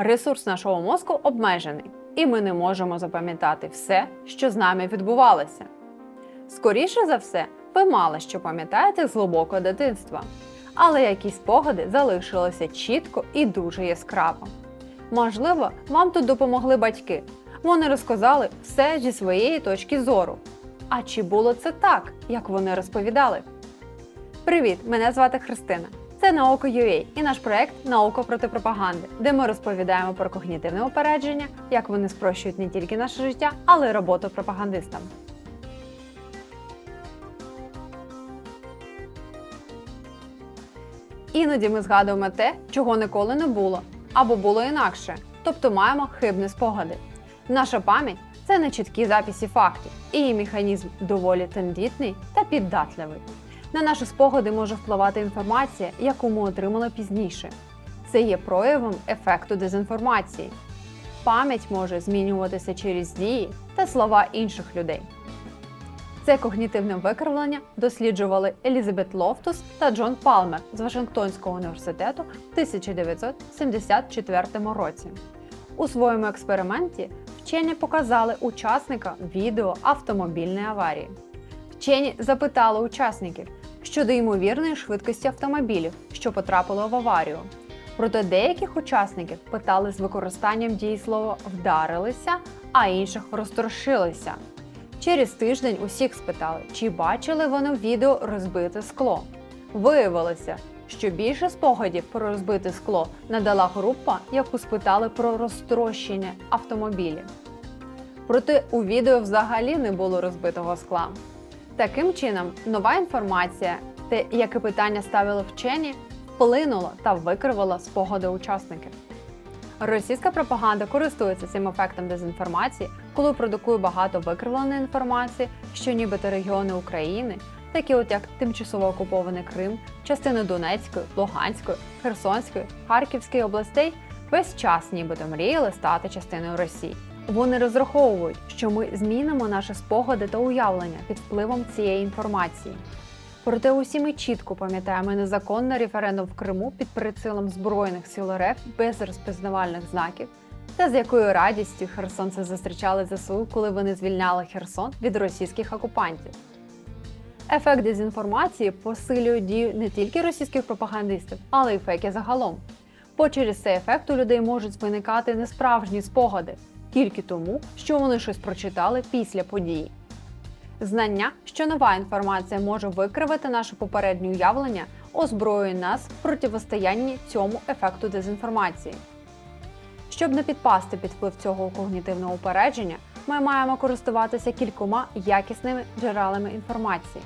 Ресурс нашого мозку обмежений, і ми не можемо запам'ятати все, що з нами відбувалося. Скоріше за все, ви мало що пам'ятаєте з глибокого дитинства, але якісь спогади залишилися чітко і дуже яскраво. Можливо, вам тут допомогли батьки. Вони розказали все зі своєї точки зору. А чи було це так, як вони розповідали? Привіт! Мене звати Христина. Це наука.ua і наш проект Наука проти пропаганди, де ми розповідаємо про когнітивне упередження, як вони спрощують не тільки наше життя, але й роботу пропагандистам. Іноді ми згадуємо те, чого ніколи не було, або було інакше, тобто маємо хибні спогади. Наша пам'ять це не чіткі записи фактів, і її механізм доволі тендітний та піддатливий. На наші спогади може впливати інформація, яку ми отримали пізніше. Це є проявом ефекту дезінформації. Пам'ять може змінюватися через дії та слова інших людей. Це когнітивне викривлення досліджували Елізабет Лофтус та Джон Палмер з Вашингтонського університету в 1974 році. У своєму експерименті вчені показали учасника відео автомобільної аварії. Вчені запитали учасників щодо ймовірної швидкості автомобілів, що потрапили в аварію. Проте деяких учасників питали з використанням дієслова вдарилися, а інших розтрошилися. Через тиждень усіх спитали, чи бачили вони в відео розбите скло. Виявилося, що більше спогадів про розбите скло надала група, яку спитали про розтрощення автомобілів. Проте у відео взагалі не було розбитого скла. Таким чином, нова інформація, те, яке питання ставили вчені, вплинула та викривила спогади учасників. Російська пропаганда користується цим ефектом дезінформації, коли продукує багато викривленої інформації, що нібито регіони України, такі от як тимчасово окупований Крим, частини Донецької, Луганської, Херсонської, Харківської областей весь час нібито мріяли стати частиною Росії. Вони розраховують, що ми змінимо наші спогади та уявлення під впливом цієї інформації. Проте усі ми чітко пам'ятаємо незаконний референдум в Криму під прицілом Збройних сил РФ без розпізнавальних знаків, та з якою радістю херсонці зустрічали ЗСУ, коли вони звільняли Херсон від російських окупантів. Ефект дезінформації посилює дію не тільки російських пропагандистів, але й фейки загалом. Бо через цей ефект у людей можуть виникати несправжні спогади тільки тому, що вони щось прочитали після події. Знання, що нова інформація може викривити наше попереднє уявлення, озброює нас в противостоянні цьому ефекту дезінформації. Щоб не підпасти під вплив цього когнітивного упередження, ми маємо користуватися кількома якісними джерелами інформації.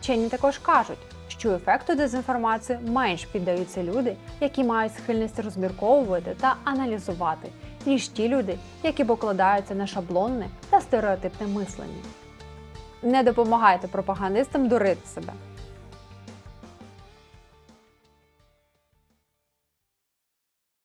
Вчені також кажуть, що ефекту дезінформації менш піддаються люди, які мають схильність розмірковувати та аналізувати, ніж ті люди, які покладаються на шаблонне та стереотипне мислення. Не допомагайте пропагандистам дурити себе.